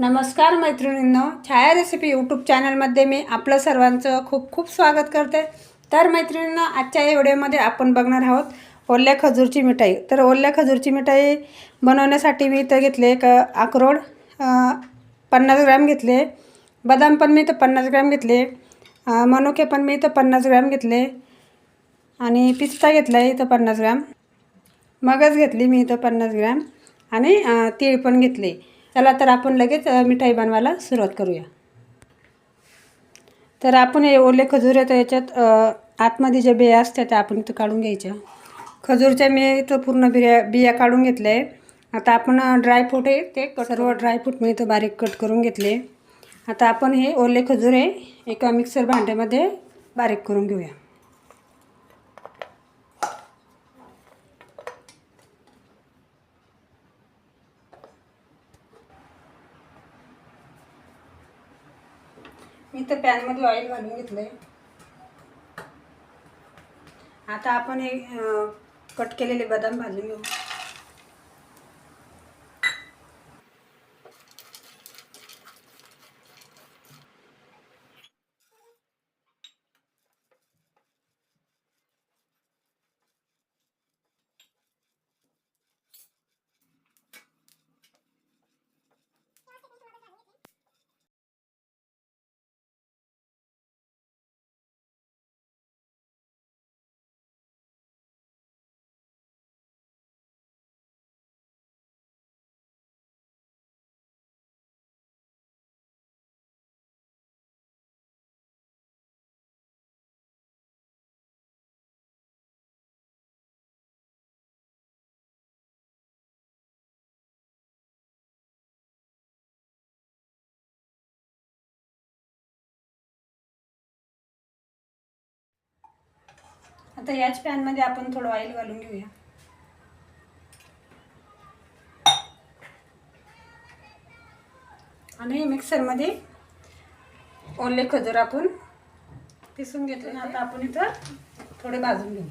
नमस्कार मैत्रिणींनो छाया recipe YouTube चॅनलमध्ये मी आपलं सर्वांचं खूप खूप स्वागत करते. तर मैत्रिणींनो आजच्या या व्हिडिओमध्ये आपण बघणार आहोत ओल्या खजूरची मिठाई. तर ओल्या खजूरची मिठाई बनवण्यासाठी मी इथं घेतले एक अक्रोड पन्नास ग्रॅम घेतले बदाम पण मी इथं पन्नास ग्रॅम घेतले मनुके पण मी इथं पन्नास ग्रॅम घेतले आणि पिस्ता घेतला आहे इथं पन्नास ग्रॅम मगच घेतली मी इथं पन्नास ग्रॅम आणि तीळ पण घेतले. चला तर आपण लगेच मिठाई बनवायला सुरुवात करूया. तर आपण हे ओले खजूर आहे तर याच्यात आतमध्ये ज्या बिया असतात त्या आपण इथं काढून घ्यायच्या. खजूरच्या मी इथं पूर्ण बिया बिया काढून घेतल्या आहे. आता आपण ड्रायफ्रूट आहे ते कट- सर्व ड्रायफ्रूट मी इथं बारीक कट करून घेतले. आता आपण हे ओले खजूर आहे एका मिक्सर भांड्यामध्ये बारीक करून घेऊया. मी तर पॅनमध्ये ऑइल घालून घेतलं आहे आता आपण हे कट केलेले बदाम भाजून घेऊ. आता याच पॅनमध्ये आपण थोडं ऑइल घालून घेऊया. आणि मिक्सरमध्ये ओले खजूर आपण पिसून घेतो ना आता आपण इथं थोडे भाजून घेऊ.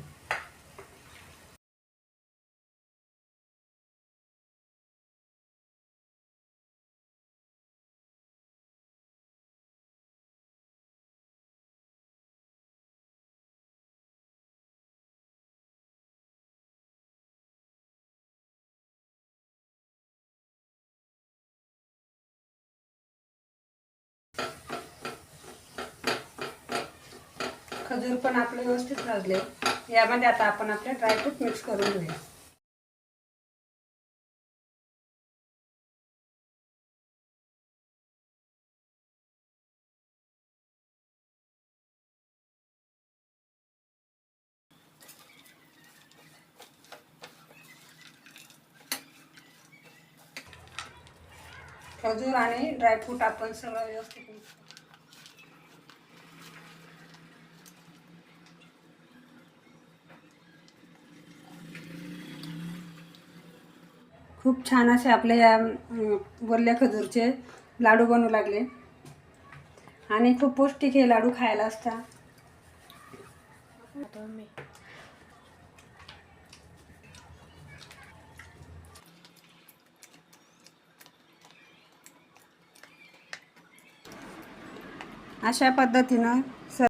खजूर पण आपले व्यवस्थित भाजले. यामध्ये आता आपण आपले ड्रायफ्रूट मिक्स करून घेऊया. खजूर आणि ड्रायफ्रूट आपण सगळं व्यवस्थित मिक्स खूप छान असे आपल्या या वरल्या खजूरचे लाडू बनवू लागले. आणि खूप पौष्टिक हे लाडू खायला असता. अशा पद्धतीनं